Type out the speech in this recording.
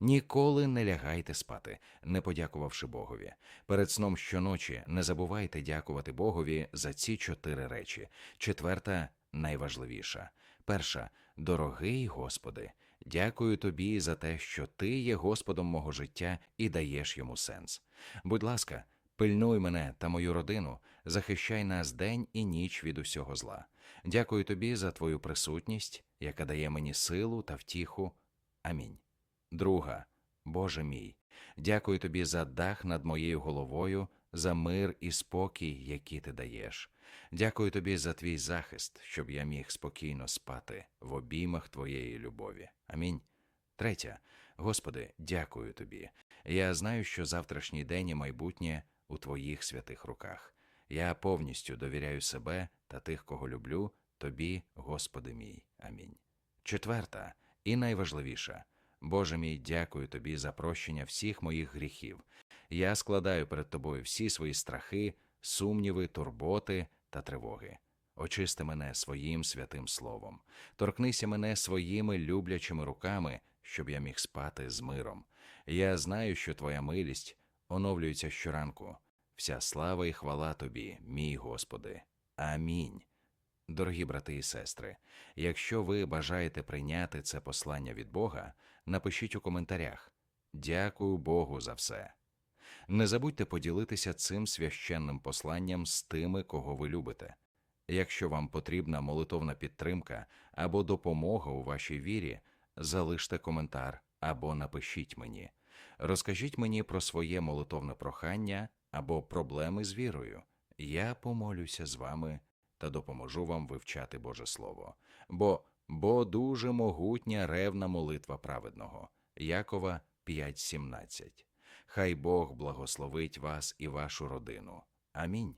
Ніколи не лягайте спати, не подякувавши Богові. Перед сном щоночі не забувайте дякувати Богові за ці чотири речі. Четверта найважливіша. Перша дорогий Господи, дякую тобі за те, що ти є Господом мого життя і даєш йому сенс. Будь ласка, пильнуй мене та мою родину, захищай нас день і ніч від усього зла. Дякую тобі за твою присутність, яка дає мені силу та втіху. Амінь. Друга, Боже мій, дякую тобі за дах над моєю головою, за мир і спокій, які ти даєш. Дякую тобі за твій захист, щоб я міг спокійно спати в обіймах твоєї любові. Амінь. Третя, Господи, дякую тобі. Я знаю, що завтрашній день і майбутнє у твоїх святих руках. Я повністю довіряю себе та тих, кого люблю, тобі, Господи мій. Амінь. Четверта і найважливіша. Боже мій, дякую тобі за прощення всіх моїх гріхів. Я складаю перед тобою всі свої страхи, сумніви, турботи та тривоги. Очисти мене своїм святим словом, торкнися мене своїми люблячими руками, щоб я міг спати з миром. Я знаю, що твоя милість оновлюється щоранку. Вся слава і хвала тобі, мій Господи. Амінь. Дорогі брати і сестри, якщо ви бажаєте прийняти це послання від Бога, напишіть у коментарях. Дякую Богу за все. Не забудьте поділитися цим священним посланням з тими, кого ви любите. Якщо вам потрібна молитовна підтримка або допомога у вашій вірі, залиште коментар або напишіть мені. Розкажіть мені про своє молитовне прохання або проблеми з вірою. Я помолюся з вами та допоможу вам вивчати Боже Слово. Бо, бо дуже могутня ревна молитва праведного. Якова 5.17. Хай Бог благословить вас і вашу родину. Амінь.